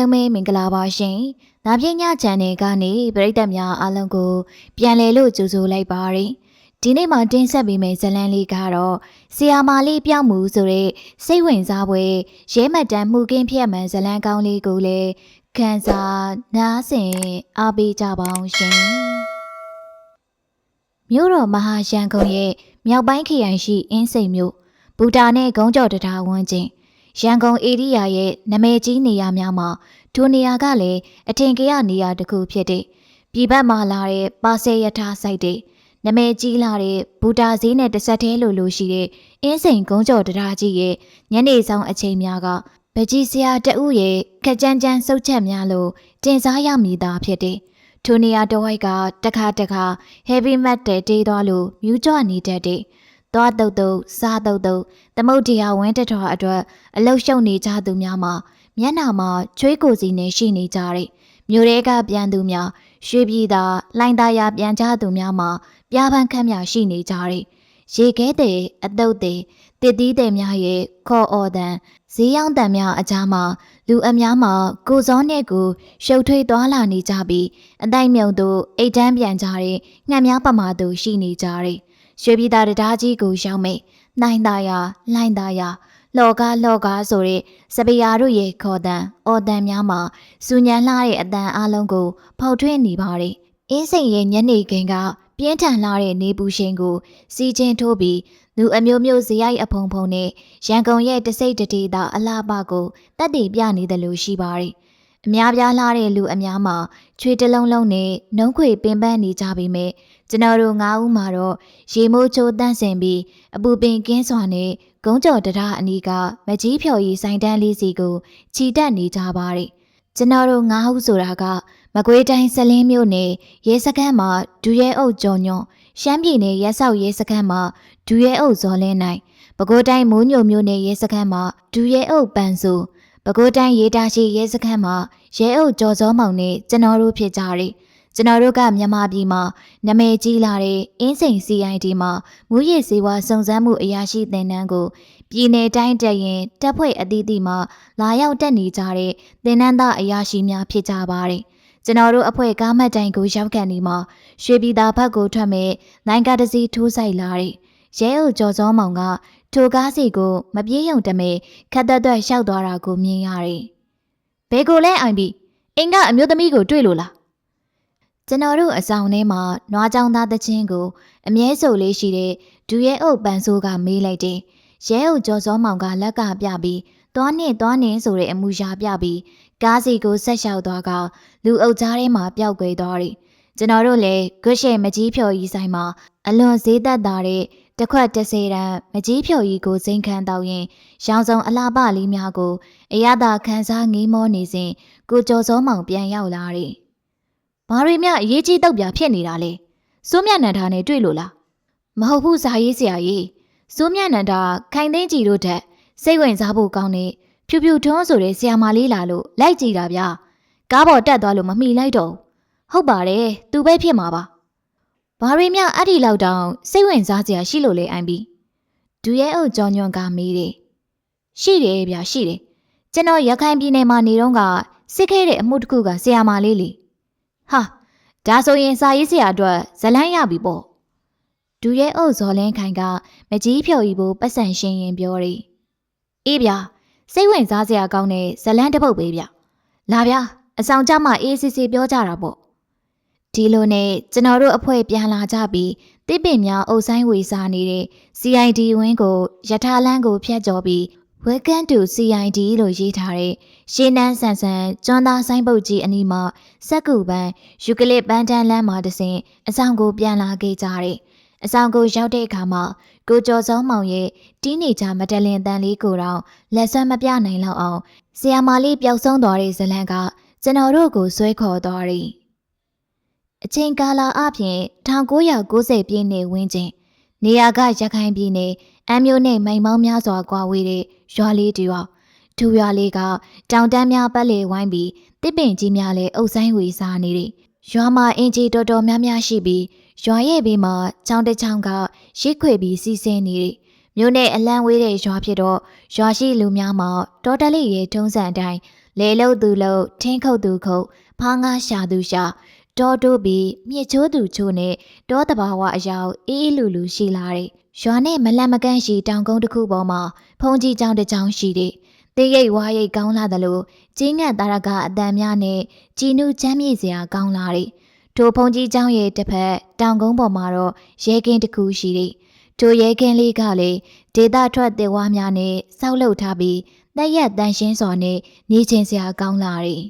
လုံးပဲမင်္ဂလာပါရှင်။ဒါပြည့်ညချန်နယ်ကနေပရိသတ်များအားလုံးကို ပြန်လည်လို့ကြိုဆိုလိုက်ပါရစေ။ဒီနေ့မှတင်ဆက်ပေးမယ့်ဇာတ်လမ်းလေးကတော့ဆီယာမာလေးပြောင်းမှုဆိုတဲ့စိတ်ဝင်စားပွဲရဲမှတ်တမ်းမှုကင်းဖြစ်မှန်ဇာတ်လမ်းကောင်းလေးကိုလည်းခန်းစားနားဆင်အားပေးကြပါအောင်ရှင်။မြို့တော်မဟာရန်ကုန်ရဲ့မြောက်ပိုင်းခရိုင်ရှိအင်းစိန်မြို့ဘူတာနဲ့ဂုံးကြော်တရာဝန်းကျင် ရန်ကုန်ဧရိယာရဲ့နာမည်ကြီးနေရာများမှာထိုနေရာကလည်းအထင်ကရနေရာတစ်ခုဖြစ်တဲ့ပြည်ပမှာလာတဲ့ပါဆယ်ယထာစိုက်တဲ့နာမည်ကြီးလာတဲ့ဘူတာဈေးနဲ့တစ်ဆက်တည်းလိုလိုရှိတဲ့အင်းစိန်ကုန်းကျော်တရားကြီးရဲ့ညနေဆောင်အချိန်များကဗကြီးစရာတအုပ်ရဲ့ခက်ကြမ်းကြမ်းစုပ်ချက်များလို့တင်စားရမည်သာဖြစ်တဲ့ထိုနေရာတစ်ဝိုက်ကတခါတခါ heavy metal တေးသွားလို့မြူးကြွနေတတ်တဲ့ သွားတုတ်တုတ်စားတုတ်တုတ်သမုတ်တရားဝင်းတတော်အတွက်အလုရှုံနေကြသူများမှာမျက်နှာမှာချွေးကိုစီနဲ့ရှိနေကြတဲ့မြို့ရဲကပြန်သူများရွှေပြည်သာလိုင်းသားရပြန်ကြသူများမှာပြားပန်းခန့်များရှိနေကြတဲ့ရေခဲတဲ့အတုတ်တဲ့တစ်တီးတဲ့များရဲ့ခေါ်အော်တန်ဈေးရောင်းတန်များအကြားမှာလူအများမှာကိုစောနဲ့ကိုရှုပ်ထွေးသွားလာနေကြပြီးအတိုင်းမြုံတို့အိတ်တန်းပြန်ကြတဲ့ငှက်များပမာတို့ရှိနေကြတဲ့ ရွှေပြည်သာတရားကြီးကိုရောက်မိတ်နိုင်သားရလိုင်းသားရလော်ကားလော်ကားဆိုတဲ့စပီယာတို့ရဲ့ခေါ်တန်အော်တန်များမှာစူညံလှတဲ့အတန်အလုံးကို ဖောက်ထွင်းနေပါတယ်။အင်းစိန်ရဲ့ညနေခင်းကပြင်းထန်လာတဲ့နေပူရှင်ကို စီချင်းထိုးပြီးလူအမျိုးမျိုးဇရိုက်အဖုံဖုံနဲ့ရန်ကုန်ရဲ့တစိတ်တတိတာအလားပကိုတက်တည်ပြနေတယ်လို့ရှိပါတယ်။ အများပြားလာတဲ့လူအများမှာချွေတလုံးလုံးနဲ့နှုံးခွေပင်ပန်းနေကြပေမဲ့ကျွန်တော်တို့၅ဦးမှာတော့ရေမိုးချိုးတန့်စင်ပြီးအပူပင်ကင်းစွာနဲ့ဂုံးကြော်တရားအနီးကမကြီးဖြော်ရီဆိုင်တန်းလေးစီကိုခြီတက်နေကြပါတယ်။ကျွန်တော်တို့၅ဦးဆိုတာကမကွေးတိုင်းစလင်းမြို့နယ်ရဲစခန်းမှာဒူရဲအုပ်ကျော်ညွန့်ရှမ်းပြည်နယ်ရဲဆောက်ရဲစခန်းမှာဒူရဲအုပ်ဇော်လင်းနိုင်ပဲခူးတိုင်းမိုးညိုမြို့နယ်ရဲစခန်းမှာဒူရဲအုပ်ပန်စု ပဲခူးတိုင်းရေတာရှိရဲစခန်းမှာရဲအုပ်ကျော်စောမောင်နဲ့ကျွန်တော်တို့ဖြစ်ကြတယ်ကျွန်တော်တို့ကမြန်မာပြည်မှာနာမည်ကြီးလာတဲ့အင်းစိန် CID မှာမူရည်စေဝါစုံစမ်းမှုအရာရှိသင်တန်းကိုပြည်내တိုင်းတက်ရင်တပ်ဖွဲ့အသီးသီးမှာလာရောက်တက်နေကြတဲ့သင်တန်းသားအရာရှိများဖြစ်ကြပါတယ်။ကျွန်တော်တို့အဖွဲ့ကားမှတ်တိုင်ကိုရောက်ကန်ဒီမှာရွှေပြည်သာဘက်ကိုထွက်မဲ့နိုင်ကားတစီထိုးဆိုင်လာတဲ့ရဲအုပ်ကျော်စောမောင်က ထိုကားစီကိုမပြေးရုံတမဲခက်သက်သက်ရှောက်သွားတာကိုမြင်ရတယ်။ဘယ်ကိုလဲအိုင်ဘီအင်ကအမျိုးသမီးကိုတွေ့လို့လားကျွန်တော်တို့အဆောင်ထဲမှာနွားကြောင်သားတချင်းကိုအမြဲဆိုလေးရှိတဲ့ဒူရဲအုပ်ပန်ဆိုးကမေးလိုက်တယ်။ရဲအုပ်ကျော်စောမောင်ကလက်ကပြပြီးသွားနဲ့သွားနဲ့ဆိုတဲ့အမူအရာပြပြီးကားစီကိုဆက်လျှောက်သွားကလူအုပ်ကြားထဲမှာပျောက်ကွယ်သွားတယ်။ကျွန်တော်တို့လည်းဂွရှေမကြီးဖြော်ကြီးဆိုင်မှာအလွန်ဈေးသက်သာတဲ့ တစ်ခွက်တစ်စေတန်မကြီးဖြော်ကြီးကိုစိန်ခံတော့ရင်ရောင်စုံအလားပလေးများကိုအရသာခန်းစားငေးမောနေစဉ်ကိုကျော်စောမောင်ပြန်ရောက်လာတယ်။ဘာတွေမြအရေးကြီးတော့ပြဖြစ်နေတာလဲ။စိုးမြနန္ဒာနဲ့တွေ့လို့လား။မဟုတ်ဘူးဇာရေးဆရာကြီး။စိုးမြနန္ဒာခိုင်သိန်းကြည်တို့ထက်စိတ်ဝင်စားဖို့ကောင်းတဲ့ဖြူဖြူထွန်းဆိုတဲ့ဆရာမလေးလာလို့လိုက်ကြည့်တာဗျာ။ကားပေါ်တက်သွားလို့မမိလိုက်တော့ဘူး။ဟုတ်ပါတယ်သူပဲဖြစ်မှာပါ။ ဘာတွေမြအဲ့ဒီလောက်တောင်စိတ်ဝင်စားစရာရှိလို့လေအိုင်ဘီ။ဒူရဲအုပ်ကြောညွန့်ကမေးတယ်။ရှိတယ်ဗျာရှိတယ်။ကျွန်တော်ရခိုင်ပြည်နယ်မှာနေတော့ကစစ်ခဲတဲ့အမှုတစ်ခုကဆရာမလေးလေ။ဟာဒါဆိုရင်စာရေးဆရာအတွက်ဇလန်းရပြီပေါ့။ဒူရဲအုပ်ဇော်လင်းခိုင်ကမကြီးဖြော်ရီဖို့ပတ်စံရှင်ရင်ပြောတယ်။အေးဗျာစိတ်ဝင်စားစရာကောင်းတဲ့ဇလန်းတစ်ပုတ်ပေးဗျ။လာဗျာအဆောင်ကြမှာအေးစစ်စစ်ပြောကြတာပေါ့။ ဒီလိုနဲ့ကျွန်တော်တို့အဖွဲ့ပြန်လာကြပြီးတစ်ပင်များအုပ်ဆိုင်ဝေစားနေတဲ့ CID ဝင်းကိုယထာလန်းကိုဖျက်ကျော်ပြီး Welcome to CID လို့ရေးထားတဲ့ရှင်းနှန်းဆန်ဆန်ကျွန်းသားဆိုင်ပုတ်ကြီးအနီးမှာစက်ကူပန်းယူကလစ်ပန်းတန်းလမ်းမှာတဆင်အဆောင်ကိုပြန်လာခဲ့ကြတဲ့အဆောင်ကိုရောက်တဲ့အခါမှာကိုကျော်စောမောင်ရဲ့တီးနေကြမတလင်တန်လေးကိုတော့လက်ဆွဲမပြနိုင်လောက်အောင်ဆီယာမာလေးပျောက်ဆုံးသွားတဲ့ဇလန်ကကျွန်တော်တို့ကိုဆွဲခေါ်သွားတယ် အချိန်ကာလအပြင်1990ပြည့်နှစ်ဝန်းကျင်နေရာကရခိုင်ပြည်နယ်အမ်းမြို့နဲ့မိုင်မောင်းများစွာကွာဝေးတဲ့ရွာလေးတစ်ရွာဒူရွာလေးကတောင်တန်းများပတ်လည်ဝိုင်းပြီးတစ်ပင်ကြီးများလည်းအုပ်ဆိုင်ဝေစားနေတယ်ရွာမှာအင်ဂျီတော်တော်များများရှိပြီးရွာရဲ့ဘေးမှာချောင်းတစ်ချောင်းကရစ်ခွေပြီးစီးဆင်းနေတယ်မြို့နဲ့အလံဝေးတဲ့ရွာဖြစ်တော့ရွာရှိလူများမှာတော်တလေးရဲ့ထုံးစံအတိုင်းလေလုံးသူလုံးထင်းခုတ်သူခုတ်ဖားငါရှာသူရှာ တောတိုးပြီးမြစ်ချိုးသူချိုးနဲ့တောတဘာဝအယောင်အေးအေးလူလူရှိလာတယ်။ရွာနဲ့မလန့်မကန့်ရှိတောင်ကုန်းတစ်ခုပေါ်မှာဖုန်ကြီးကျောင်းတစ်ကျောင်းရှိတယ်။တေးရိတ်ဝါရိတ်ကောင်းလာတယ်လို့ကျင်းငတ်သားရကအတန်များနဲ့ကြည်နုချမ်းမြေ့စရာကောင်းလာတယ်။ထိုဖုန်ကြီးကျောင်းရဲ့တစ်ဖက်တောင်ကုန်းပေါ်မှာတော့ရဲကင်းတစ်ခုရှိတယ်။ထိုရဲကင်းလေးကလည်းဒေတာထွက်တေဝါများနဲ့စောက်လုပ်ထားပြီးတက်ရက်တန်ရှင်းစွာနဲ့နေချင်းစရာကောင်းလာတယ်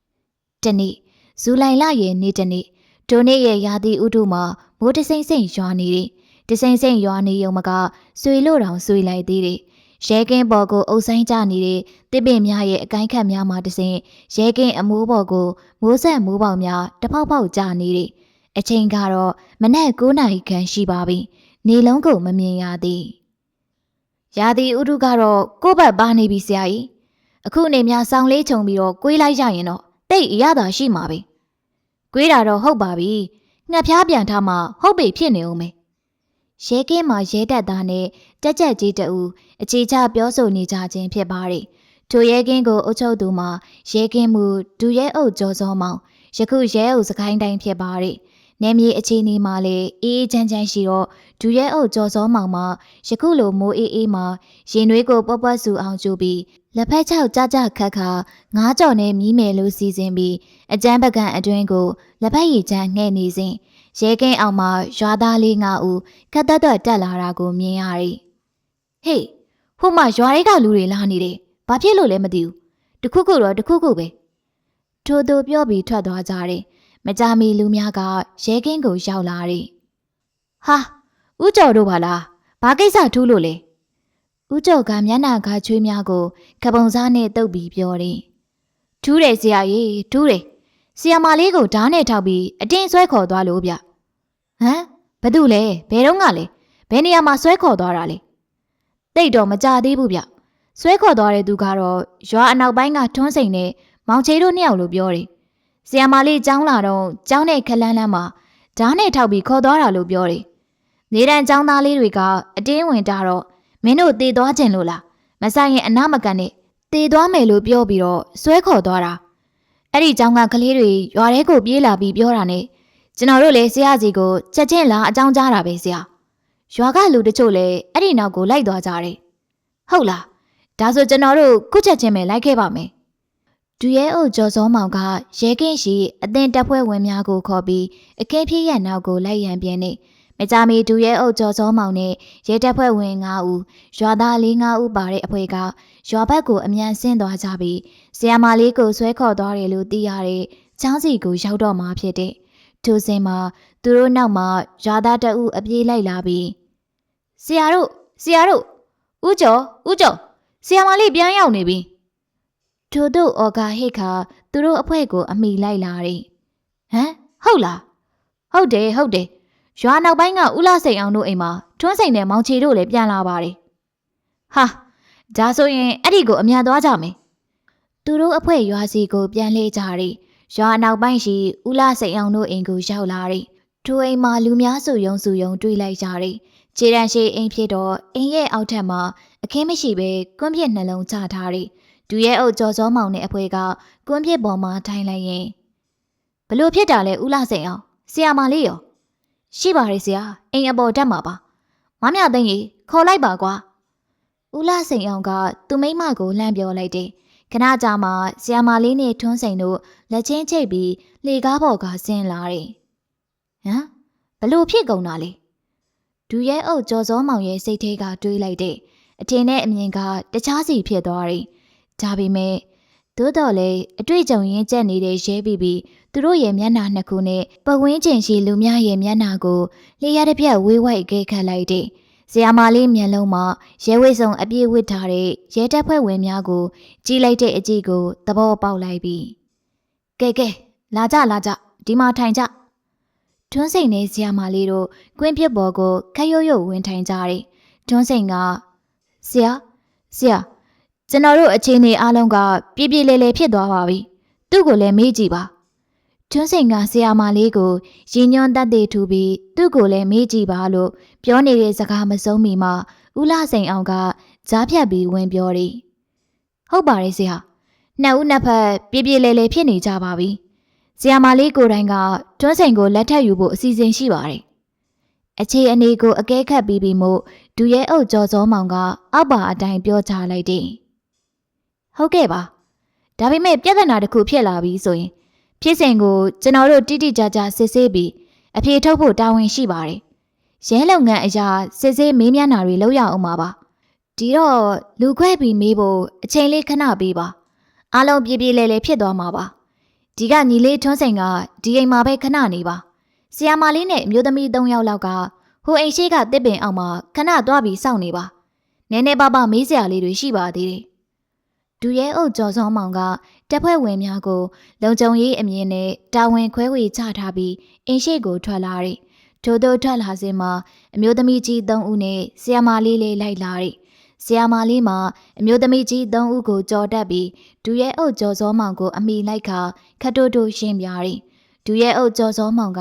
။တနေ့ ဇူလိုင်လရဲ့နေ့တနေ့ဒိုနေ့ရဲ့ရာသီဥတုမှာမိုးတစိမ့်စိမ့်ရွာနေတယ်။တစိမ့်စိမ့်ရွာနေုံမကဆွေလို့တောင်ဆွေလိုက်သေးတယ်။ရဲကင်းပေါ်ကိုအုပ်ဆိုင်ကြနေတဲ့တစ်ပင်များရဲ့အကိုင်းခတ်များမှာတစင်ရဲကင်းအမိုးပေါ်ကိုမိုးဆက်မိုးပေါက်များတပေါက်ပေါက်ကျနေတယ်။အချိန်ကတော့မနက်9နာရီခန့်ရှိပါပြီ။နေလုံးကိုမမြင်ရသေး။ရာသီဥတုကတော့ကိုယ့်ဘက်ပါနေပြီဆရာကြီး။အခုနေများဆောင်းလေးခြုံပြီးတော့ကွေးလိုက်ရရင်တော့ တိတ်အရသာရှိမှာပဲ။ကွေးတာတော့ဟုတ်ပါပြီ။ငှက်ဖျားပြန်ထားမှဟုတ်ပြီဖြစ်နေဦးမယ်။ရဲကင်းမှာရဲတက်သားနဲ့တက်ကြက်ကြီးတူအခြေချပြောဆိုနေကြခြင်းဖြစ်ပါတယ်။ထိုရဲကင်းကိုအုပ်ချုပ်သူမှာရဲကင်းမှုဒူရဲအုပ်ကျော်စောမောင်ယခုရဲအုပ်စကိုင်းတိုင်းဖြစ်ပါတယ်။နယ်မြေအခြေအနေမှာလည်းအေးအေးချမ်းချမ်းရှိတော့ဒူရဲအုပ်ကျော်စောမောင်မှာယခုလိုမိုးအေးအေးမှာရင်နွေးကိုပွက်ပွက်ဆူအောင်ကျူပြီး လက်ဖက်ချောက်ကြကြခတ်ခါငားကြော်နဲ့မီးမယ်လို့စီစဉ်ပြီးအကျန်းပကံအတွင်းကိုလက်ဖက်ရည်ချမ်းငှဲ့နေစဉ်ရဲကင်းအောင်မှာရွာသားလေးငါဦးခက်သက်သက်တက်လာတာကိုမြင်ရတယ်။ဟေးဟိုမှာရွာတွေကလူတွေလာနေတယ်။ဘာဖြစ်လို့လဲမသိဘူး။တခုခုတော့တခုခုပဲ။ထို့သူပြောပြီးထွက်သွားကြတယ်။မကြမီလူများကရဲကင်းကိုရောက်လာတယ်။ဟာဦးကျော်တို့ပါလား။ဘာကိစ္စထူးလို့လဲ။ ဦးကျော်ကမျက်နှာကချွေးများကိုကပုံစားနဲ့တုပ်ပြီးပြောတယ်။ထူးတယ်ဆရာကြီးထူးတယ်။ဆီယမာလေးကိုဓားနဲ့ထောက်ပြီးအတင်းဆွဲခေါ်သွားလို့ဗျ။ဟမ်ဘသူလဲဘယ်တော့ကလဲဘယ်နေရာမှာဆွဲခေါ်သွားတာလဲ။တိတ်တော့မကြသေးဘူးဗျ။ဆွဲခေါ်သွားတဲ့သူကတော့ရွာအနောက်ပိုင်းကထွန်းစိန်နဲ့မောင်ချေတို့နှစ်ယောက်လို့ပြောတယ်။ဆီယမာလေးကျောင်းလာတော့ကျောင်းနဲ့ခလန်းလန်းမှာဓားနဲ့ထောက်ပြီးခေါ်သွားတာလို့ပြောတယ်။နေတန်းကျောင်းသားလေးတွေကအတင်းဝင်တာတော့ မင်းတို့တေသွားခြင်းလို့လားမဆိုင်ရင်အနာမကန်နဲ့တေသွားမယ်လို့ပြောပြီးတော့ဆွဲခေါ်သွားတာအဲ့ဒီကျောင်းကကလေးတွေရွာထဲကိုပြေးလာပြီးပြောတာနဲ့ကျွန်တော်တို့လည်းဆရာကြီးကိုချက်ချင်းလာအကြောင်းကြားတာပဲဆရာရွာကလူတချို့လည်းအဲ့ဒီနောက်ကိုလိုက်သွားကြတယ်ဟုတ်လားဒါဆိုကျွန်တော်တို့ခုချက်ချင်းပဲလိုက်ခဲ့ပါမယ်ဒူရဲအုပ်ကျော်စောမောင်ကရဲကင်းရှိအသင်တပ်ဖွဲ့ဝင်များကိုခေါ်ပြီးအခင်းဖြစ်ရနောက်ကိုလိုက်ရန်ပြင်းနေ မကြမီဒူရဲအုပ်ကျော်စောမောင်နဲ့ရဲတပ်ဖွဲ့ဝင်9ဦးရွာသား၄၅ဦးပါတဲ့အဖွဲ့ကရွာဘက်ကိုအမြန်ဆင်းသွားကြပြီးဆီယာမာလေးကိုဆွဲခေါ်သွားတယ်လို့သိရတဲ့ချောင်းစီကိုရောက်တော့မှဖြစ်တဲ့ထိုစဉ်မှာသူတို့နောက်မှာရွာသားတအုပ်အပြေးလိုက်လာပြီးဆရာတို့ဆရာတို့ဦးကျော်ဦးကျော်ဆီယာမာလေးပြန်ရောက်နေပြီထို့တို့အော်ဂါဟစ်ခါသူတို့အဖွဲ့ကိုအမိလိုက်လာတယ်ဟမ်ဟုတ်လားဟုတ်တယ်ဟုတ်တယ် ရွာနောက်ပိုင်းကဦးလာစိန်အောင်တို့အိမ်မှာထွန်းစိန်နဲ့မောင်ချီတို့လည်းပြန်လာပါတယ်ဟာဒါဆိုရင်အဲ့ဒီကိုအမြန်သွားကြမယ်သူတို့အဖွဲ့ရွာစီကိုပြန်လေကြတယ်ရွာနောက်ပိုင်းရှိဦးလာစိန်အောင်တို့အိမ်ကိုရောက်လာတယ်ထိုအိမ်မှာလူများစုယုံစုယုံတွေ့လိုက်ကြတယ်ခြေတန်းရှိအိမ်ဖြစ်တော့အိမ်ရဲ့အောက်ထပ်မှာအခင်းမရှိပဲကွန်းပြစ်နှလုံးချထားတယ်ဒူရဲ့အုပ်ကြော်စောမောင်နဲ့အဖွဲကကွန်းပြစ်ပေါ်မှာထိုင်လိုက်ရင်ဘလို့ဖြစ်တာလဲဦးလာစိန်အောင်ဆီယာမလေးရော ရှိပါတယ်ဆရာအိမ်အပေါ်တက်မှာပါမမသိန်းကြီးခေါ်လိုက်ပါကွာဦးလာစိန်အောင်ကသူမိမကိုလှမ်းပြောလိုက်တယ်ခဏကြာမှဆီယာမလေးနဲ့ထွန်းစိန်တို့လက်ချင်းချိတ်ပြီးလှေကားပေါ်ကဆင်းလာတယ်ဟမ်ဘလို့ဖြစ်ကုန်တာလဲဒူရဲအုပ်ကြော်စောမောင်ရဲ့စိတ်ထဲကတွေးလိုက်တဲ့အထင်နဲ့အမြင်ကတခြားစီဖြစ်သွားတယ်ဒါပေမဲ့ သို့တော်လည်းအတွေ့အကြုံရင်းကျက်နေတဲ့ရဲပြီးပြီးသူတို့ရဲ့မျက်နှာနှစ်ခုနဲ့ပဝင်းကျင်ရှိလူများရဲ့မျက်နှာကိုလျှရတစ်ပြက်ဝေးဝိုက်ခဲခတ်လိုက်တဲ့ဇာမာလေးမျက်လုံးမှာရဲဝိစုံအပြည့်ဝစ်ထားတဲ့ရဲတပ်ဖွဲ့ဝင်များကိုကြည့်လိုက်တဲ့အကြည့်ကိုသဘောပေါက်လိုက်ပြီးကဲကဲလာကြလာကြဒီမှာထိုင်ကြတွန်းစိန်နဲ့ဇာမာလေးတို့ကွင်းပြစ်ပေါ်ကိုခက်ရွရွဝင်ထိုင်ကြတယ်တွန်းစိန်ကဆရာဆရာ ကျွန်တော်တို့အခြေအနေအလုံးကပြည့်ပြည့်လဲလဲဖြစ်သွားပါပြီသူ့ကိုလည်းမေးကြည့်ပါကျွန်းစိန်ကဆရာမလေးကိုရင်ညွန်းတတ်သေးထူပြီးသူ့ကိုလည်းမေးကြည့်ပါလို့ပြောနေတဲ့စကားမဆုံးမီမှာဦးလာစိန်အောင်ကကြားဖြတ်ပြီးဝင်ပြောတယ်ဟုတ်ပါတယ်ဆရာနှစ်ဦးနှစ်ဖက်ပြေပြေလဲလဲဖြစ်နေကြပါပြီ။ဆီယာမာလေးကိုယ်တိုင်ကတွန်းစိန်ကိုလက်ထပ်ယူဖို့အစီအစဉ်ရှိပါတယ်။အခြေအနေကိုအကဲခတ်ပြီးပြီးမို့ဒူရဲအုပ်ကျော်စောမောင်ကအောက်ပါအတိုင်းပြောချလိုက်တယ်။ ဟုတ်ကဲ့ပါ။ဒါပေမဲ့ပြဿနာတစ်ခုဖြစ်လာပြီဆိုရင်ဖြစ်စဉ်ကိုကျွန်တော်တို့တိတိကျကျစစ်ဆေးပြီးအဖြေထုတ်ဖို့တာဝန်ရှိပါတယ်။ရဲလုပ်ငန်းအရာစစ်ဆေးမေးမြန်းတာတွေလုပ်ရအောင်ပါပါ။ဒီတော့လူခွဲပြီးမေးဖို့အချိန်လေးခဏပေးပါ။အားလုံးပြေပြေလဲလဲဖြစ်သွားမှာပါ။ဒီကညီလေးထွန်းစိန်ကဒီအိမ်မှာပဲခဏနေပါ။ဆီယာမာလေးနဲ့အမျိုးသမီး၃ယောက်လောက်ကဟိုအိမ်ရှိကတစ်ပင်အောက်မှာခဏသွားပြီးစောင့်နေပါ။နည်းနည်းပါးပါးမေးစရာလေးတွေရှိပါသေးတယ်။ ဒူရဲအုပ်ကျော်စောမောင်ကတပ်ဖွဲ့ဝင်များကို လုံခြုံရေးအမြင်နဲ့တာဝန်ခွဲဝေချထားပြီးအင်းရှိကိုထွက်လာတယ်။ထို့သောထွက်လာစဉ်မှာအမျိုးသမီးကြီး၃ဦးနဲ့ဆီယာမာလေးလေးလိုက်လာတယ်။ဆီယာမာလေးမှာအမျိုးသမီးကြီး၃ဦးကိုကြော်တက်ပြီးဒူရဲအုပ်ကျော်စောမောင်ကိုအမိလိုက်ခါခတ်တိုးတိုးရှင်းပြတယ်။ဒူရဲအုပ်ကျော်စောမောင်က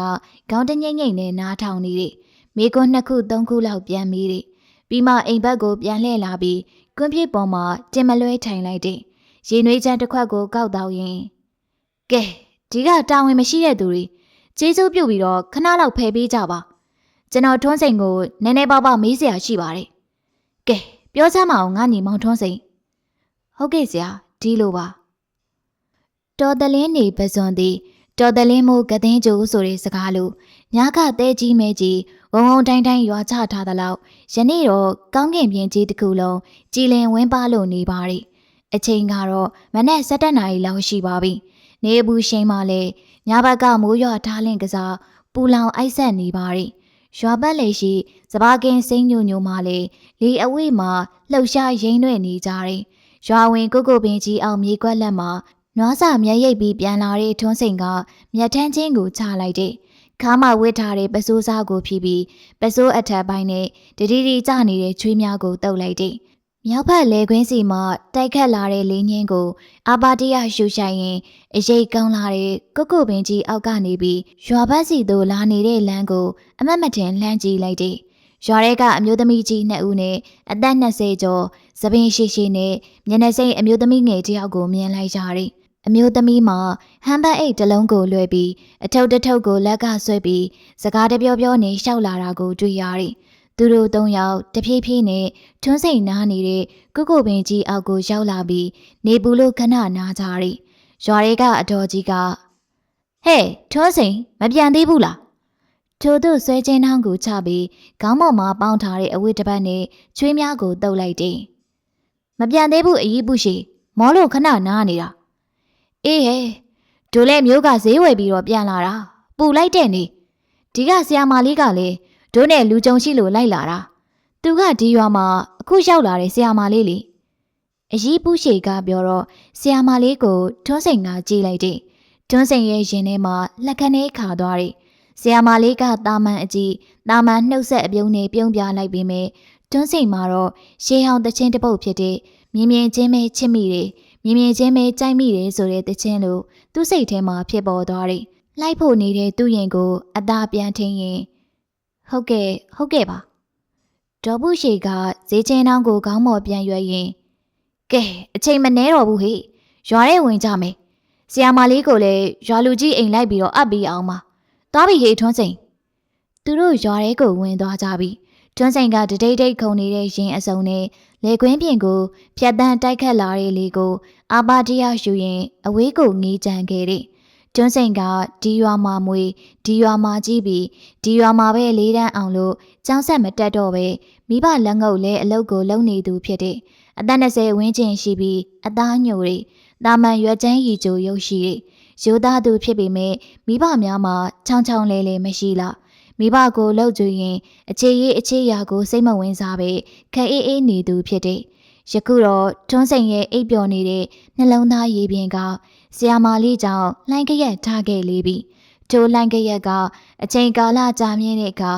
ခေါင်းတငိမ့်ငိမ့်နဲ့နားထောင်နေတယ်။မိကွန်းနှစ်ခုသုံးခုလောက်ပြန်မိတယ်။ပြီးမှအိမ်ဘက်ကိုပြန်လှည့်လာပြီး ကွန်းပြစ်ပေါ်မှာတင်မလွဲထိုင်လိုက်တယ်။ရေနွေးချမ်းတစ်ခွက်ကိုကောက်တော့ရင်ကဲဒီကတာဝန်မရှိတဲ့သူတွေကျေးဇူးပြုတ်ပြီးတော့ခဏလောက်ဖယ်ပေးကြပါကျွန်တော်ထွန်းစိန်ကိုနည်းနည်းပါးပါးမေးစရာရှိပါတယ်ကဲပြောစမ်းမအောင်ငါညီမောင်ထွန်းစိန်ဟုတ်ကဲ့ဆရာဒီလိုပါတော်တလင်းနေပစွန်သည်တော်တလင်းမိုးကတဲ့ကျိုးဆိုတဲ့စကားလို ညာကတဲကြီးမဲကြီးဝုံဝုံတိုင်းတိုင်းရွာချထားသလောက်ယနေ့တော့ကောင်းကင်ပြင်ကြီးတစ်ခုလုံးကြည်လင်ဝင်းပါလို့နေပါ ರಿ အချိန်ကတော့မနက်7:00နာရီလောက်ရှိပါပြီ။နေဘူးရှိန်မှလည်းညဘက်ကမိုးရွာထားလင့်ကစားပူလောင်အိုက်ဆက်နေပါ ರಿ ။ရွာဘက်လေရှိစဘာကင်းစိမ့်ညိုညိုမှလည်းလေအဝိမှာလှုပ်ရှားရိမ့်ရွဲ့နေကြတယ်။ရွာဝင်ကိုကိုပင်ကြီးအောင်မြေကွက်လက်မှာနွားစာမျက်ရိပ်ပြီးပြန်လာတဲ့ထွန်းစိန်ကမျက်ထန်းချင်းကိုချလိုက်တဲ့ ခါမဝစ်ထားတဲ့ပစိုးစားကိုဖြီးပြီးပစိုးအထက်ပိုင်းနဲ့တတိတိကျနေတဲ့ချွေးများကိုတုပ်လိုက်တဲ့မြောက်ဘက်လေကွင်းစီမှာတိုက်ခတ်လာတဲ့လေးငင်းကိုအာပါတရရှူဆိုင်ရင်အရေးကောင်းလာတဲ့ကုတ်ကုတ်ပင်ကြီးအောက်ကနေပြီးရွာဘက်စီသို့လာနေတဲ့လမ်းကိုအမတ်မတင်လှမ်းကြည့်လိုက်တဲ့ရွာထဲကအမျိုးသမီးကြီးနှစ်ဦးနဲ့အသက်20ကျော်သပင်ရှိရှိနဲ့မျက်နှာစိမ့်အမျိုးသမီးငယ်တစ်ယောက်ကိုမြင်လိုက်ကြတယ် အမျိုးသမီးမှာဟမ်ဘတ်အိတ်တစ်လုံးကိုလွှဲပြီးအထုပ်တစ်ထုပ်ကိုလက်ကဆွဲပြီးစကားတပြောပြောနဲ့ရှောက်လာတာကိုတွေ့ရတယ်။သူတို့သုံးယောက်တဖြည်းဖြည်းနဲ့ထွန်းစိန်နားနေတဲ့ကုကုပင်ကြီးအောက်ကိုရောက်လာပြီးနေပူလို့ခဏနားကြရတယ်။ရွာတွေကအတော်ကြီးကဟဲ့ထွန်းစိန်မပြန်သေးဘူးလား။ထို့သူဆွဲချင်းနှောင်းကိုချပြီးခေါင်းပေါ်မှာပေါင်းထားတဲ့အဝတ်တစ်ပတ်နဲ့ချွေးများကိုတုပ်လိုက်တယ်။မပြန်သေးဘူးအကြီးပုရှိမောလို့ခဏနားနေတာ။ အေးဟဲ့ဒိုလဲမျိုးကဈေးဝယ်ပြီးတော့ပြန်လာတာပူလိုက်တဲ့နေဒီကဆရာမလေးကလည်းဒိုနဲ့လူကြုံရှိလို့လိုက်လာတာသူကဒီရွာမှာအခုရောက်လာတဲ့ဆရာမလေးလေအကြီးပူးရှေကပြောတော့ဆရာမလေးကိုထွန်းစိန်ကကြည့်လိုက်တဲ့ထွန်းစိန်ရဲ့ရင်ထဲမှာလက်ခဏဲခါသွားတယ်ဆရာမလေးကတာမန်အကြည့်တာမန်နှုတ်ဆက်အပြုံးနဲ့ပြုံးပြလိုက်ပြီးမြဲတွန်းစိန်မှာတော့ရှေးဟောင်းတချင်းတစ်ပုတ်ဖြစ်တဲ့မြင်မြင်ချင်းပဲချစ်မိတယ် မြင်မြင်ချင်းပဲကြိုက်မိတယ်ဆိုတဲ့တခြင်းလို့သူ့စိတ်ထဲမှာဖြစ်ပေါ်သွားတယ်။လိုက်ဖို့နေတဲ့သူ့ရင်ကိုအသာပြန်ထင်းရင်ဟုတ်ကဲ့ဟုတ်ကဲ့ပါ။ဒေါ်ဘူးရှိကဈေးချင်းတောင်းကိုခေါင်းမော်ပြန်ရွယ်ရင်ကဲအချိန်မနှဲတော့ဘူးဟေ့ရွာထဲဝင်ကြမယ်။ဆီယာမလေးကိုလည်းရွာလူကြီးအိမ်လိုက်ပြီးတော့အပ်ပြီးအောင်ပါ။သွားပြီဟေ့ထွန်းစိန်သူတို့ရွာထဲကိုဝင်သွားကြပြီ။ ထွန်းစိန်ကတတိတ်တိတ်ခုန်နေတဲ့ရင်အစုံနဲ့လေကွင်းပြင်ကိုဖြတ်တန်းတိုက်ခတ်လာတဲ့လေကို အာပါတရယူရင် အဝေးကိုငေးကြံခဲ့တဲ့ကျွန်းစိန်ကဒီရွာမှာမွေဒီရွာမှာကြီးပြီးဒီရွာမှာပဲလေးတန်းအောင်လို့ကျောင်းဆက်မတက်တော့ပဲမိဘလက်ငုပ်လဲအလုတ်ကိုလုံနေသူဖြစ်တဲ့အသက်20ဝန်းကျင်ရှိပြီးအသားညိုတွေတာမန်ရွက်ချမ်းရီကြိုရုပ်ရှိတဲ့ရိုးသားသူဖြစ်ပေမဲ့မိဘများမှာချောင်းချောင်းလဲလဲမရှိလား မိဘကိုလှုပ်ကြည့်ရင်အခြေရေးအခြေရာကိုစိတ်မဝင်စားပဲခက်အေးအေးနေသူဖြစ်တဲ့ယခုတော့ထွန်းစိန်ရဲ့အိပ်ပျော်နေတဲ့နှလုံးသားရေပြင်ကဆီယာမာလေးကြောင့်လှိုင်းကရက်ထားခဲ့လေပြီထိုလှိုင်းကရက်ကအချိန်ကာလကြာမြင့်တဲ့အခါ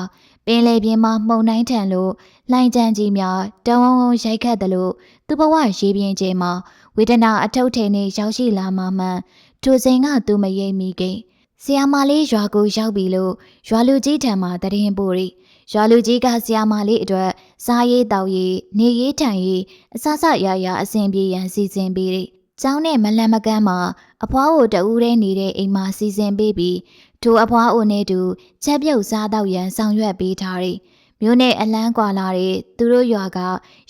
ပင်လေပြင်းမှာမှုန်တိုင်းထန်လို့လှိုင်းကြမ်းကြီးများတဝုံဝုံရိုက်ခတ်တယ်လို့သူ့ဘဝရေပြင်ကျဲမှာဝေဒနာအထုပ်ထည်နဲ့ရောက်ရှိလာမှမှန်ထိုစဉ်ကသူမရိပ်မိခဲ့ ဆီယာမာလေးရွာကိုရောက်ပြီလို့ရွာလူကြီးထံမှာတရင်ပို့ရီရွာလူကြီးကဆီယာမာလေးအတွက်စားရေးတောက်ရေးနေရေးထိုင်ရေးအစစရရအစဉ်ပြေရန်စီစဉ်ပေးတယ်။ကျောင်းနဲ့မလန်မကန်းမှာအဖွားကိုတဦးတည်းနေတဲ့အိမ်မှာစီစဉ်ပေးပြီးထိုအဖွားအိုနဲ့တူချက်ပြုတ်စားတော့ရန်ဆောင်ရွက်ပေးထားတယ်။မြို့နဲ့အလန်းကွာလာတဲ့သူတို့ရွာက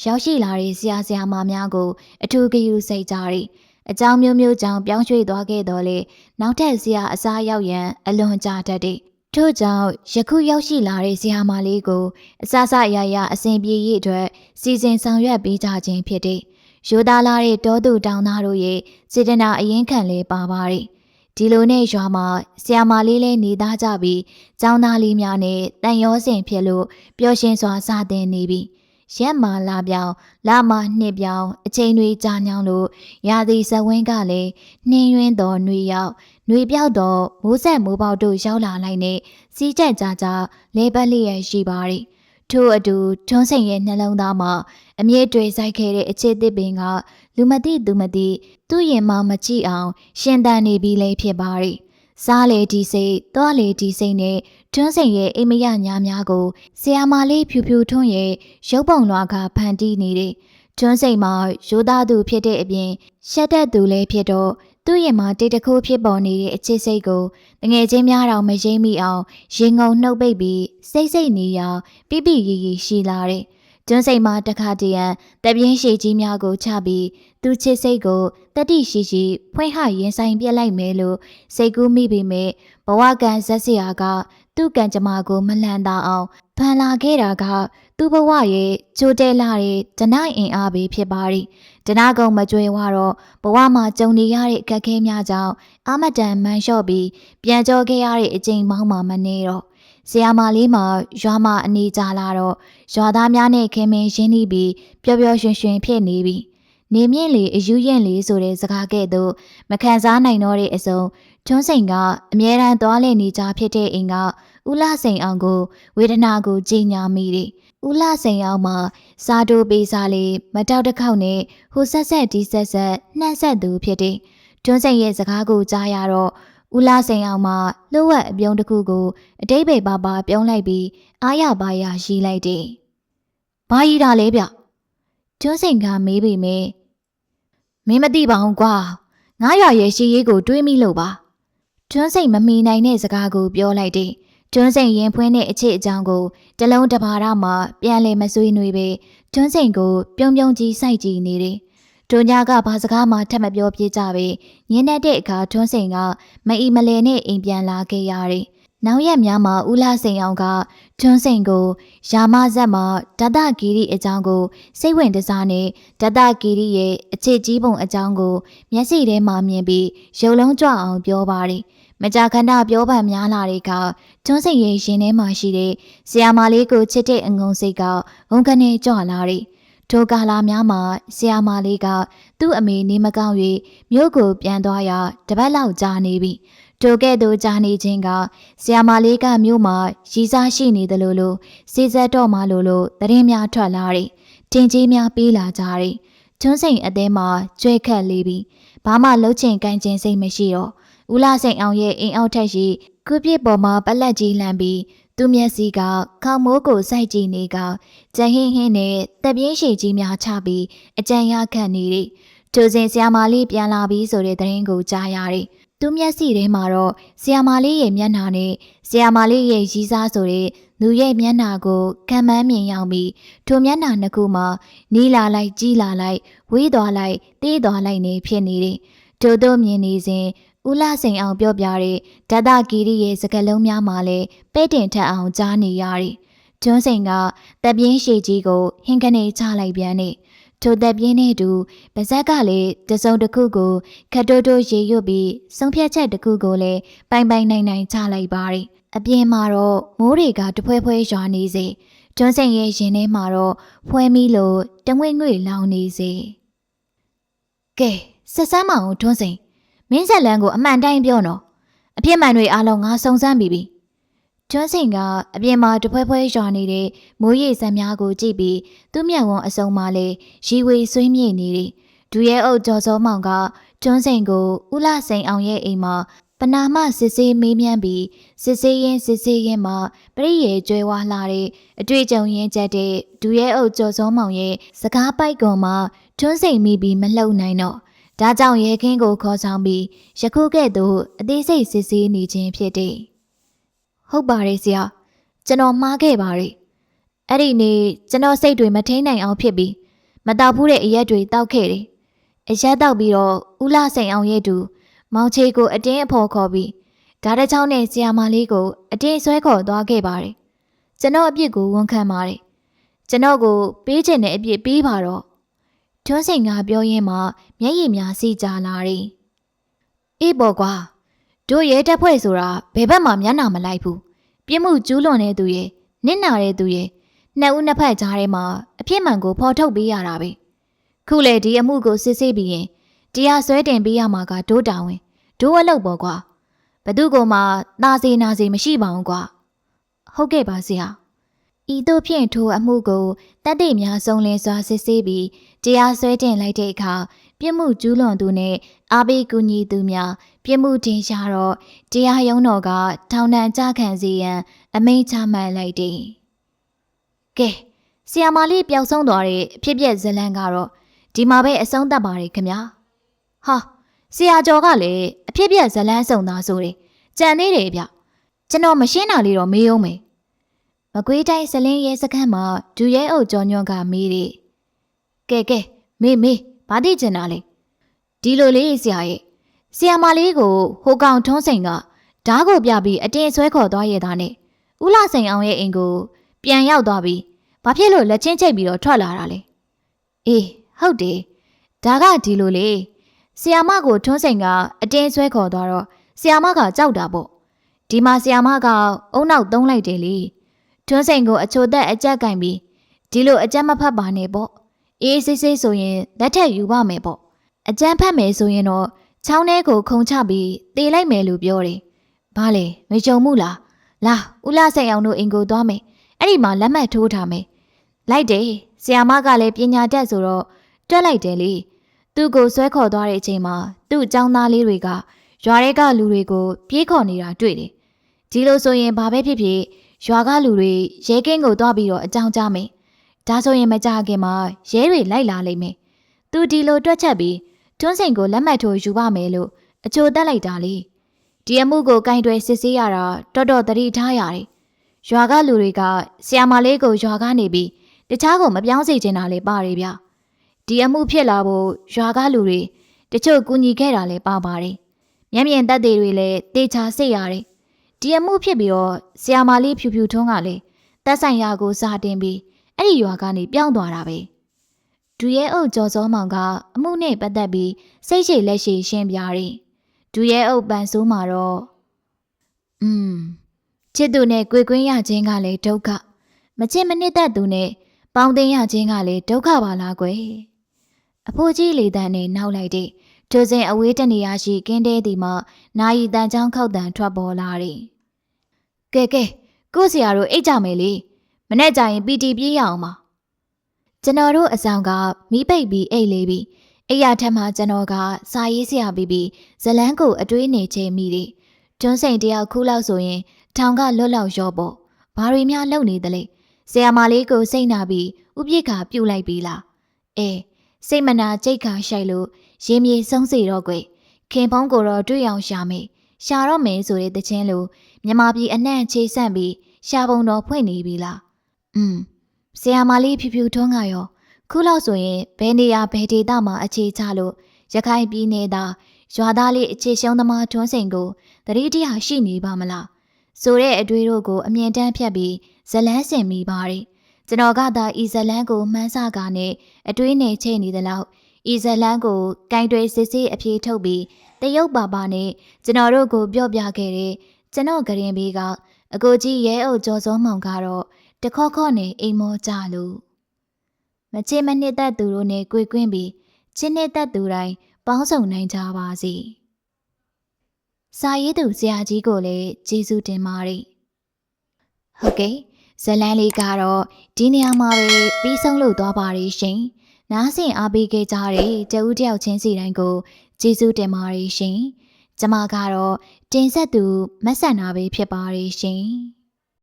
ရောက်ရှိလာတဲ့ဆရာဆရာမများကို အထူးဂရုစိုက်ကြတယ်။ အကြောင်းမျိုးမျိုးကြောင့်ပြောင်းရွှေ့သွားခဲ့တော့လေနောက်ထပ်ဆရာအစားရောက်ရန်အလွန်ကြာတတ်တယ်။ထို့ကြောင့်ယခုရောက်ရှိလာတဲ့ဆရာမလေးကိုအစစအရာရာအစဉ်ပြေရေးအတွက်စီစဉ်ဆောင်ရွက်ပေးကြခြင်းဖြစ်တယ်။ရိုးသားလာတဲ့တောသူတောင်သားတို့ရဲ့စေတနာအရင်ခံလေးပါပါတယ်။ဒီလိုနဲ့ရွာမှာဆရာမလေးလည်းနေသားကြပြီးကျောင်းသားလေးများနဲ့တန်ရောစင်ဖြစ်လို့ပျော်ရွှင်စွာစတင်နေပြီ။ ရက်မာလာပြောင်လာမနှစ်ပြောင်အချိန်တွေကြာညောင်းလို့ရာသီစဝင်းကလည်းနှင်းရွင်းတော်နှွေရောက်နှွေပြောက်တော်မိုးဆက်မိုးပေါက်တို့ရောက်လာလိုက်နဲ့စီးကြက်ကြကြလဲပတ်လျက်ရှိပါတယ်။ထို့အတူထွန်းစိန်ရဲ့နှလုံးသားမှာအမြင့်တွေဆိုင်ခဲ့တဲ့အချစ်တစ်ပင်ကလူမသိသူမသိသူ့ရင်မမကြည့်အောင် ရှင်တန်နေပြီလေဖြစ်ပါတယ်။စားလေဒီစိတ်၊သွားလေဒီစိတ်နဲ့ ထွန်းစိန်ရဲ့အိမ်မရညာများကိုဆရာမလေးဖြူဖြူထွန်းရဲ့ရုပ်ပုံလွှာကဖန်တီးနေတယ်။ထွန်းစိန်မှာရိုးသားသူဖြစ်တဲ့အပြင်ရှက်တတ်သူလည်းဖြစ်တော့သူ့ရင်မှာတိတ်တခိုးဖြစ်ပေါ်နေတဲ့အချစ်စိတ်ကိုတငယ်ချင်းများတော်မရိမ့်မိအောင်ရင်ငုံနှုတ်ပိတ်ပြီးစိတ်စိတ်နေရပြပြရီရီရှိလာတယ်။ကျွန်းစိတ်မှာတခါတရံတပြင်းရှိကြီးများကိုချပြီးသူချစ်စိတ်ကိုတတိရှိရှိဖွင့်ဟရင်ဆိုင်ပြက်လိုက်မယ်လို့စိတ်ကူးမိပေမဲ့ဘဝကံဇက်စရာက သူ့ကံကြမ္မာကိုမလှန်တာအောင်ဖန်လာခဲ့တာက သူ့ဘဝရဲ့ကြိုးတဲလာတဲ့ဒဏအင်အားပဲဖြစ်ပါရီဒဏကုံမကြွယ်ဝတော့ဘဝမှာကြုံနေရတဲ့အခက်အခဲများကြောင့်အာမတန်မန်လျှော့ပြီးပြန်ကြောခဲ့ရတဲ့အချိန်မောင်းမှမနေတော့ဆရာမလေးမှာရွာမအနေကြလာတော့ရွာသားများနဲ့ခင်မင်းရင်းနှီးပြီးပျော်ပျော်ရွှင်ရွှင်ဖြစ်နေပြီနေမြင့်လေအယူရင်လေဆိုတဲ့စကားကဲ့သို့မခံစားနိုင်တော့တဲ့အစုံ ထွန်းစိန်ကအမြဲတမ်းသွားလည်နေကြဖြစ်တဲ့အိမ်ကဦးလာစိန်အောင်ကိုဝေဒနာကိုကြီးညာမိတယ်ဦးလာစိန်အောင်မှာစားတိုးပေးစားလေးမတောက်တစ်ခေါက်နဲ့ဟိုဆက်ဆက်ဒီဆက်ဆက်နှံ့ဆက်သူဖြစ်တယ်ထွန်းစိန်ရဲ့စကားကိုကြားရတော့ဦးလာစိန်အောင်မှာလှုပ်ဝက်အပြုံးတစ်ခုကိုအတိတ်ပဲပါပါပြုံးလိုက်ပြီးအားရပါရရှိလိုက်တယ်။ဘာကြီးတာလဲဗျ။ကျွန်းစိန်ကမေးပေမဲ့မင်းမသိပါဘူးကွာ။ငါးရွာရဲ့ရှိရေးကိုတွေးမိလို့ပါ။ ကျွန်းစိန်မမီနိုင်တဲ့စကားကိုပြောလိုက်တယ်။ကျွန်းစိန်ရင်ဖွင့်တဲ့အချစ်အကြောင်းကိုတလုံးတစ်ပါးရမှပြန်လဲမဆွေးနွေးပဲကျွန်းစိန်ကိုပြုံးပြုံးကြီးစိုက်ကြည့်နေတယ်။တွညာကဘာစကားမှထပ်မပြောပြကြပဲညင်းတဲ့အခါထွန်းစိန်ကမအီမလဲနဲ့အိမ်ပြန်လာခဲ့ရတယ်။ နောက်ရက်များမှာဦးလာစိန်အောင်ကထွန်းစိန်ကိုရာမဇက်မှာဒတဂီရီအကြောင်းကိုစိတ်ဝင်တစားနဲ့ဒတဂီရီရဲ့အချစ်ကြီးပုံအကြောင်းကိုမျက်စိထဲမှာမြင်ပြီးရုပ်လုံးကြွအောင်ပြောပါတယ်။မကြာခဏပြောပန်များလာတဲ့အခါကျွန်းစိန်ရဲ့ရင်ထဲမှာရှိတဲ့ဆရာမလေးကိုချစ်တဲ့အငုံစိတ်ကဝန်ကနေကြွလာတယ်။ထိုကာလာများမှာဆရာမလေးကသူ့အမေနေမကောင်း၍မြို့ကိုပြန်သွားရတပတ်လောက်ကြာနေပြီ။ ထိုကဲ့သို့ကြာနေခြင်းကဆရာမလေးကမြို့မှာရီစားရှိနေတယ်လို့လို့စီစက်တော့မှလို့လို့သတင်းများထွက်လာတယ်။တင်ကြီးများပေးလာကြတယ်။ကျွန်းစိန်အသေးမှာကျွဲခတ်လေးပြီးဘာမှလှုပ်ချင်ကန်ချင်စိတ်မရှိတော့ဦးလာစိန်အောင်ရဲ့အိမ်အောက်ထက်ရှိကုပြစ်ပေါ်မှာပလက်ကြီးလှမ်းပြီးသူမျက်စိကခေါမိုးကိုစိုက်ကြည့်နေကကြဟင်းဟင်းနဲ့တပြင်းရှိကြီးများချပြီးအကြံရခတ်နေတယ်။ကျိုစင်ဆရာမလေးပြန်လာပြီးဆိုတဲ့သတင်းကိုကြားရတယ်။ သူမျက်စိထဲမှာတော့ဆရာမလေးရဲ့မျက်နှာနဲ့ဆရာမလေးရဲ့ရီးစားဆိုတဲ့လူရဲ့မျက်နှာကိုခံမှန်းမြင်ရောက်ပြီးထိုမျက်နှာနှစ်ခုမှာနီးလာလိုက်ကြီးလာလိုက်ဝေးသွားလိုက်တေးသွားလိုက်နေဖြစ်နေတယ်။ထို့သောမြင်နေစဉ်ဦးလာစိန်အောင်ပြောပြတဲ့ဒတဂီရီရဲ့စကလုံးများမှာလည်းပဲ့တင်ထက်အောင်ကြားနေရတယ်။ကျွန်းစိန်ကတပ်ပြင်းရှည်ကြီးကိုဟင်ကနေချလိုက်ပြန်နေ ထိုတပ်ပြင်းနဲ့တူပါဇက်ကလည်းတစုံတစ်ခုကိုခတ်တိုးတိုးရေရွတ်ပြီးဆုံးဖြတ်ချက်တစ်ခုကိုလည်းပိုင်ပိုင်နိုင်နိုင်ချလိုက်ပါတယ်။အပြင်မှာတော့မိုးတွေကတဖွဲဖွဲရွာနေစေကျွန်းစိန်ရဲ့ရင်ထဲမှာတော့ဖွဲမီလို့တငွေ့ငွေ့လောင်နေစေ။ကဲဆက်ဆမ်းမအောင်ထွန်းစိန်မင်းဆက်လန်းကိုအမှန်တိုင်းပြောနော်အပြစ်မှန်တွေအားလုံးငါစုံစမ်းပြီးပြီ ကျွန်းစိန်ကအပြင်မှာတဖွဲဖွဲရွာနေတဲ့မိုးရေစံများကိုကြည့်ပြီးသူ့မျက်ဝန်းအစုံမှာလေရီဝေဆွေးမြေ့နေတယ်ဒူရဲအုပ်ကျော်စောမောင်ကကျွန်းစိန်ကိုဥလစိန်အောင်ရဲ့အိမ်မှာပနာမစစ်စေးမေးမြန်းပြီးစစ်စေးရင်စစ်စေးရင်မှာပရိယေကျွဲဝါလာတဲ့အတွေ့အကြုံရင်းချက်တဲ့ဒူရဲအုပ်ကျော်စောမောင်ရဲ့စကားပိုက်ကွန်မှာကျွန်းစိန်မိပြီးမလှုပ်နိုင်တော့ဒါကြောင့်ရဲခင်းကိုခေါ်ဆောင်ပြီးယခုကဲ့သို့အသေးစိတ်စစ်ဆေးနေခြင်းဖြစ်တယ်။ ဟုတ်ပါတယ်ဆရာ။ကျွန်တော်မှားခဲ့ပါတယ်။အဲ့ဒီနေ့ကျွန်တော်စိတ်တွေမထိန်နိုင်အောင်ဖြစ်ပြီးမတောက်ဘူးတဲ့အရက်တွေတောက်ခဲ့တယ်။အရက်တောက်ပြီးတော့ဦးလာစိန်အောင်ရဲ့တူမောင်ချေကိုအတင်းအဖော်ခေါ်ပြီးဓာတ်တစ်ချောင်းနဲ့ဆီယာမလေးကိုအတင်းဆွဲခေါ်သွားခဲ့ပါတယ်။ကျွန်တော်အပြစ်ကိုဝန်ခံပါတယ်။ကျွန်တော်ကိုပေးချင်တဲ့အပြစ်ပေးပါတော့။ထွန်းစိန်ကပြောရင်းမှမျက်ရည်များစီကြလာတယ်။အေးပေါ်ကွာ တို့ရဲတက်ဖွဲ့ဆိုတာဘယ်ဘက်မှမျက်နှာမလိုက်ဘူး။ပြစ်မှုကျူးလွန်တဲ့သူရဲ့နစ်နာတဲ့သူရဲ့နှစ်ဦးနှစ်ဖက်ကြားထဲမှာအဖြစ်မှန်ကိုဖော်ထုတ်ပေးရတာပဲ။ခုလေဒီအမှုကိုစစ်ဆေးပြီးရင်တရားစွဲတင်ပေးရမှာကဒိုးတောင်ဝင်ဒိုးအလုပ်ပေါ်ကွာဘသူကမှနာစီနာစီမရှိပါဘူးကွာဟုတ်ကဲ့ပါဆရာဤသို့ဖြင့်ထိုအမှုကိုတက်တိများစုံလင်စွာစစ်ဆေးပြီးတရားစွဲတင်လိုက်တဲ့အခါပြစ်မှုကျူးလွန်သူနဲ့အာဘေးကူညီသူများ ပြစ်မှုတင်ရှားတော့တရားရုံးတော်ကထောင်ဒဏ်ကြခံစေရန် အမိန့်ချမှတ်လိုက်တယ်ကဲဆီယာမာလေးပျောက်ဆုံးသွားတဲ့အဖြစ်ပြက်ဇလန်းကတော့ဒီမှာပဲအဆုံးသတ်ပါတယ်ခင်ဗျာဟာဆရာကျော်ကလည်းအဖြစ်ပြက်ဇလန်းစုံသားဆိုတယ်ကြံသေးတယ်ဗျကျွန်တော်မရှင်းတာလေးတော့မေးအောင်မယ်မကွေးတိုင်းစလင်းရဲစခန်းမှာဒူရဲအုပ်ကျော်ညွန့်ကမေးတယ်ကဲကဲမေးမေးဘာသိချင်တာလဲဒီလိုလေးဆရာရဲ့ ဆရာမလေးကိုဟိုကောင်ထုံးစိန်ကဓားကိုပြပြီးအတင်းဆွဲခေါ်သွားရတာနဲ့ဦးလာစိန်အောင်ရဲ့အိမ်ကို ပြန်ရောက်သွားပြီးဘာဖြစ်လို့လက်ချင်းချိတ်ပြီးတော့ထွက်လာတာလဲအေးဟုတ်တယ်ဒါကဒီလိုလေဆီယာမကိုထွန်းစိန်ကအတင်းဆွဲခေါ်သွားတော့ဆီယာမကကြောက်တာပေါ့ဒီမှာဆီယာမကအုံနောက်သုံးလိုက်တယ်လေထွန်းစိန်ကိုအချိုသက်အကြက်ကင်ပြီးဒီလိုအကြက်မဖတ်ပါနဲ့ပေါ့အေးစိစိဆိုရင်လက်ထက်ယူပါမယ်ပေါ့အကြမ်းဖက်မယ်ဆိုရင်တော့ ချောင်းထဲကိုခုံချပြီးတေးလိုက်မယ်လို့ပြောတယ်ဘာလဲမကြုံမှုလားလာဦးလာဆိုင်အောင်တို့အင်ကိုသွားမယ်အဲ့ဒီမှာလက်မှတ်ထိုးထားမယ်လိုက်တယ်ဆီယာမကလည်းပညာတတ်ဆိုတော့တွက်လိုက်တယ်လေသူ့ကိုဆွဲခေါ်သွားတဲ့အချိန်မှာသူ့အကြောင်းသားလေးတွေကရွာတွေကလူတွေကိုပြေးခေါ်နေတာတွေ့တယ်။ဒီလိုဆိုရင်ဘာပဲဖြစ်ဖြစ်ရွာကလူတွေရဲကင်းကိုသွားပြီးတော့အကြောင်းကြားမယ်။ဒါဆိုရင်မကြခင်မှာရဲတွေလိုက်လာလိမ့်မယ်။သူဒီလိုတွက်ချက်ပြီး တွန်းစိန်ကိုလက်မှတ်ထိုးယူပါမယ်လို့အချိုတက်လိုက်တာလေ။ဒီအမှုကိုကင်တွယ်စစ်ဆေးရတာတော်တော်သတိထားရတယ်။ရွာကလူတွေကဆီယာမလေးကိုရွာကနေပြီးတခြားကိုမပြောင်းစေချင်တာလေပါတယ်ဗျ။ဒီအမှုဖြစ်လာဖို့ရွာကလူတွေတချို့ကူညီခဲ့တာလည်းပါပါတယ်။မျက်မြင်သက်သေတွေလည်းတေချာစိတ်ရတယ်။ဒီအမှုဖြစ်ပြီးတော့ဆီယာမာလေးဖြူဖြူထုံးကလည်းတက်ဆိုင်ရာကိုစာတင်ပြီးအဲ့ဒီရွာကနေပြောင်းသွားတာပဲ။ ဒူရဲအုပ်ကျော်စောမောင်ကအမှုနဲ့ပတ်သက်ပြီးစိတ်ရှိလက်ရှိရှင်းပြတယ်။ဒူရဲအုပ်ပန်ဆိုးမှာတော့อืมချစ်သူနဲ့ကြွေကွင်းရခြင်းကလည်းဒုက္ခမချစ်မနစ်သက်သူနဲ့ပေါင်းတင်ရခြင်းကလည်းဒုက္ခပါလားကွယ်။အဖိုးကြီးလေတန်းနဲ့နောက်လိုက်တဲ့ထိုစဉ်အဝေးတနေရာရှိကင်းတဲဒီမှာနာယီတန်ချောင်းခောက်တန်ထွက်ပေါ်လာတယ်။ကဲကဲကို့ဆရာတို့အိတ်ကြမယ်လေ။မနေ့ကျရင်ပီတီပြေးရအောင်ပါ။ ကျွန်တော်တို့အဆောင်ကမိပိတ်ပြီးအိတ်လေးပြီးအိယာထက်မှကျွန်တော်ကစာရေးဆရာပြီးပြီးဇလန်းကိုအတွေးနေချိန်မိတယ်။တွန်းစိန်တယောက်ခုလောက်ဆိုရင်ထောင်ကလွတ်လောက်ရောပေါ့။ဘာတွေများလုပ်နေသလဲ။ဆရာမလေးကိုစိတ်နာပြီးဥပိ္ပခါပြုတ်လိုက်ပြီလား။အဲစိတ်မနာကြိတ်ခါရှိုက်လို့ရင်မြေဆုံးစေတော့ကွယ်ခင်ဖုံးကိုတော့တွေ့အောင်ရှာမယ်ရှာတော့မယ်ဆိုတဲ့တခြင်းလို့မြမပြည်အနှံ့ချေဆန့်ပြီးရှာပုံတော်ဖွင့်နေပြီလားอืม ဆရာမလေးဖြူဖြူထွန်းကရောခုလောက်ဆိုရင်ဘယ်နေရာဘယ်ဒေသမှာအခြေချလို့ရခိုင်ပြည်နယ်သားရွာသားလေးအခြေရှုံးသမားထွန်းစိန်ကိုတတိတရရှိနေပါမလားဆိုတဲ့အတွေ့တို့ကိုအမြင်တမ်းဖြတ်ပြီးဇလန်းစင်မိပါတယ်ကျွန်တော်ကသာဤဇလန်းကိုမှန်းဆကာနဲ့အတွေးနဲ့ချိန်နေသလောက်ဤဇလန်းကိုကင်တွေစစ်စစ်အပြေးထုတ်ပြီးတရုတ်ပါပါနဲ့ကျွန်တော်တို့ကိုပြောပြခဲ့တဲ့ကျွန်တော်ဂရင်ဘေးကအကိုကြီးရဲအုပ်ကျော်စောမောင်ကတော့ တခေါခေါနဲ့အိမ်မောကြလို့မချစ်မနှစ်သက်သူတို့နဲ့ကြွေကွင်းပြီးချစ်နှစ်သက်သူတိုင်းပေါင်းစုံနိုင်ကြပါစေစာရေးသူဆရာကြီးကိုလည်းကျေးဇူးတင်ပါတယ်ဟုတ်ကဲ့ဇလန်းလေးကတော့ဒီနေရာမှာပဲပြီးဆုံးလို့သွားပါရရှင်။နားဆင်အားပေးခဲ့ကြတဲ့တဦးတယောက်ချင်းစီတိုင်းကိုကျေးဇူးတင်ပါတယ်ရှင်။ကျမကတော့တင်ဆက်သူမဆန်နာပဲဖြစ်ပါရရှင်။